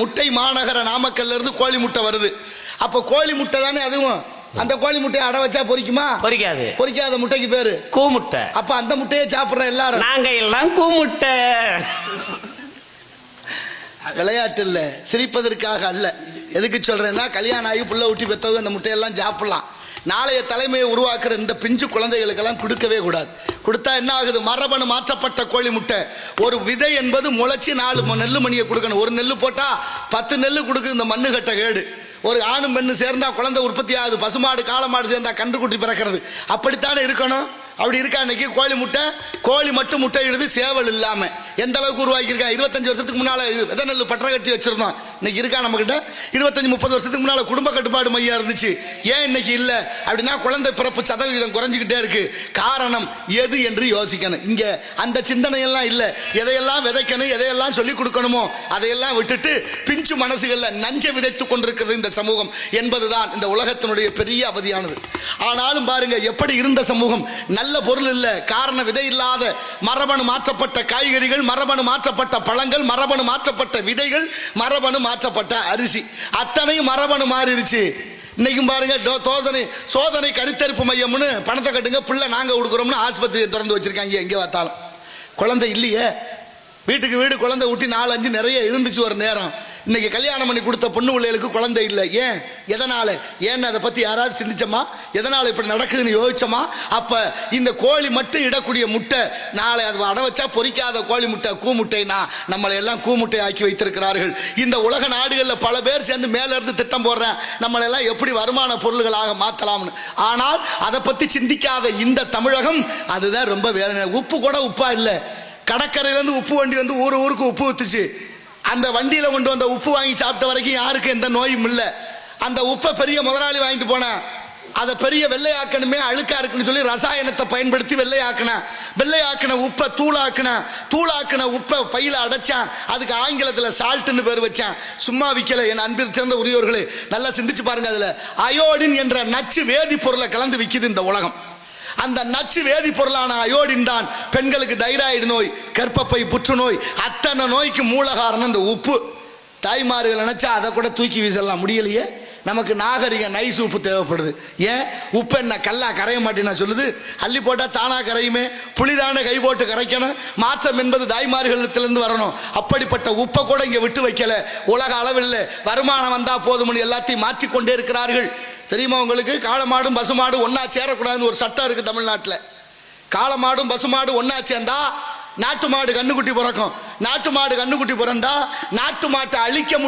முட்டை மாநகர நாமக்கல்ல இருந்து கோழி முட்டை வருது. அப்ப கோழி முட்டை தானே அதுவும்? அந்த கோழி முட்டையை அடை வச்சா பொரிக்குமா பொரிக்காது பொரிக்காத முட்டைக்கு பேரு? கூமுட்டை அப்ப அந்த முட்டையை சாப்பிடுற எல்லாரும்? நாங்க எல்லாம் கூமுட்டை விளையாட்டு இல்ல. சிரிப்பதற்காக அல்ல. எதுக்கு சொல்றேன்னா கல்யாணம் ஆகி புள்ள ஊட்டி பெத்தவங்க அந்த முட்டையெல்லாம் சாப்பிடலாம். நாளைய தலைமையை உருவாக்குற இந்த பிஞ்சு குழந்தைகளுக்கெல்லாம் கொடுக்கவே கூடாது. கொடுத்தா என்ன ஆகுது? மரபணு மாற்றப்பட்ட கோழி முட்டை. ஒரு விதை என்பது முளைச்சி நாலு ம- நெல்லு மணியை கொடுக்கணும். ஒரு நெல் போட்டால் பத்து நெல் கொடுக்குது இந்த மண்ணு கட்ட கேடு. ஒரு ஆணும் பெண்ணு சேர்ந்தா குழந்தை உற்பத்தி ஆகுது. பசுமாடு காளமாடு சேர்ந்தா கன்றுக்குட்டி பிறக்கிறது. அப்படித்தானே இருக்கணும்? அப்படி இருக்கா இன்னைக்கு? கோழி முட்டை. கோழி மட்டும் முட்டை இடுது சேவல் இல்லாமல் எந்த அளவுக்கு உருவாக்கியிருக்கா? இருபத்தஞ்சு வருஷத்துக்கு முன்னால் வித விதை நெல் பற்ற கட்டி வச்சுருந்தோம். இன்னைக்கு இருக்கா நம்மக்கிட்ட இருபத்தஞ்சி இருபத்தஞ்சு முப்பது வருஷத்துக்கு முன்னால் குடும்ப கட்டுப்பாடு மையம் இருந்துச்சு. ஏன் இன்னைக்கு இல்லை? அப்படின்னா குழந்தை பிறப்பு சதவிகிதம் குறைஞ்சிக்கிட்டே இருக்கு. காரணம் எது என்று யோசிக்கணும். இங்கே அந்த சிந்தனையெல்லாம் இல்லை. எதையெல்லாம் விதைக்கணும் எதையெல்லாம் சொல்லிக் கொடுக்கணுமோ அதையெல்லாம் விட்டுட்டு பிஞ்சு மனசுகளில் நஞ்சை விதைத்துக் கொண்டிருக்கிறது இந்த சமூகம் என்பதுதான் இந்த உலகத்தினுடைய பெரிய அவதியானது. ஆனாலும் பாருங்க எப்படி இருந்த சமூகம்? நல்ல பொருள் இல்லை. காரண விதை இல்லாத மரபணு மாற்றப்பட்ட காய்கறிகள் மரபணு மாற்றப்பட்ட பழங்கள் மரபணு மாற்றப்பட்ட விதைகள் மரபணு மாற்றப்பட்ட அரிசி. அத்தனையும் மரபணு மாறிடுச்சு. இன்னைக்கும் பாருங்க டோ- சோதனை கருத்தரிப்பு மையம்னு பணத்தை கட்டுங்க பிள்ளை நாங்கள் கொடுக்குறோம்னு ஆஸ்பத்திரியை திறந்து வச்சிருக்காங்க எங்கே பார்த்தாலும். குழந்தை இல்லையே. வீட்டுக்கு வீடு குழந்தை ஊட்டி நாலு அஞ்சு நிறைய இருந்துச்சு ஒரு நேரம். இன்னைக்கு கல்யாணம் பண்ணி கொடுத்த பொண்ணு பிள்ளைகளுக்கு குழந்தை இல்லை. ஏன்? எதனால? ஏன்னு அதை பத்தி யாராவது சிந்திச்சோமா? எதனால இப்படி நடக்குதுன்னு யோசிச்சோமா? அப்ப இந்த கோழி மட்டும் இடக்கூடிய முட்டை நாளை அது அடை வச்சா பொறிக்காத கோழி முட்டை கூமுட்டைனா நம்மளை எல்லாம் கூமுட்டை ஆக்கி வைத்திருக்கிறார்கள். இந்த உலக நாடுகளில் பல பேர் சேர்ந்து மேல இருந்து திட்டம் போடுறேன். நம்மளை எல்லாம் எப்படி வருமான பொருள்களாக மாத்தலாம்னு. ஆனால் அதை பத்தி சிந்திக்காத இந்த தமிழகம் அதுதான் ரொம்ப வேதனை. உப்பு கூட உப்பா இல்லை. கடற்கரையிலேருந்து உப்பு வண்டி வந்து ஊர் ஊருக்கு உப்பு ஊத்துச்சு. அந்த வண்டியில கொண்டு வந்த உப்பு வாங்கி சாப்பிட்ட வரைக்கும் யாருக்கும் எந்த நோயும் இல்லை. அந்த உப்பை பெரிய முதலாளி வாங்கிட்டு போனேன் அதை பெரிய வெள்ளையாக்கணுமே அழுக்கா இருக்குன்னு சொல்லி ரசாயனத்தை பயன்படுத்தி வெள்ளையாக்கினேன் வெள்ளையாக்கின உப்பை தூளாக்கின தூளாக்கின உப்பை பையில அடைச்சான் அதுக்கு ஆங்கிலத்தில் சால்ட்டுன்னு பேர் வச்சான். சும்மா விற்கல என் அன்பில் சிறந்த உரியவர்களே நல்லா சிந்திச்சு பாருங்க அதில். அயோடின் என்ற நச்சு வேதிப்பொருளை கலந்து விற்கிது இந்த உலகம். அந்த நச்சு வேதிப்பொருளான அயோடின் தான் பெண்களுக்கு தைராய்டு நோய் கர்ப்பப்பை புற்றுநோய் அத்தனை நோய்க்கு மூல காரணம் இந்த உப்பு. தாய்மார்கள் நினைச்சா அதை கூட தூக்கி வீசலாம். முடியலையே? நமக்கு நாகரிக நைஸ் உப்பு தேவைப்படுது. ஏன்? உப்பு என்ன கல்லா கரைய மாட்டேன்னா சொல்லுது. அள்ளி போட்டால் தானா கரையுமே? புளிதான கை போட்டு கரைக்கணும். மாற்றம் என்பது தாய்மார்களிடத்திலிருந்து வரணும். அப்படிப்பட்ட உப்பை கூட இங்கே விட்டு வைக்கல. உலக அளவில் வருமானம் வந்தா போதும்னு எல்லாத்தையும் மாற்றிக்கொண்டே இருக்கிறார்கள். தெரியுமா உங்களுக்கு? காளமாடும் பசுமாடும் ஒன்றா சேரக்கூடாதுன்னு ஒரு சட்டம் இருக்கு தமிழ்நாட்டில். காளமாடும் பசுமாடும் ஒன்றா சேர்ந்தா நாட்டு மாடு கண்ணுக்குட்டி பிறக்கும். நாட்டு மாடு கண்ணுக்குட்டி பிறந்தா நாட்டு மாட்டை அழிக்க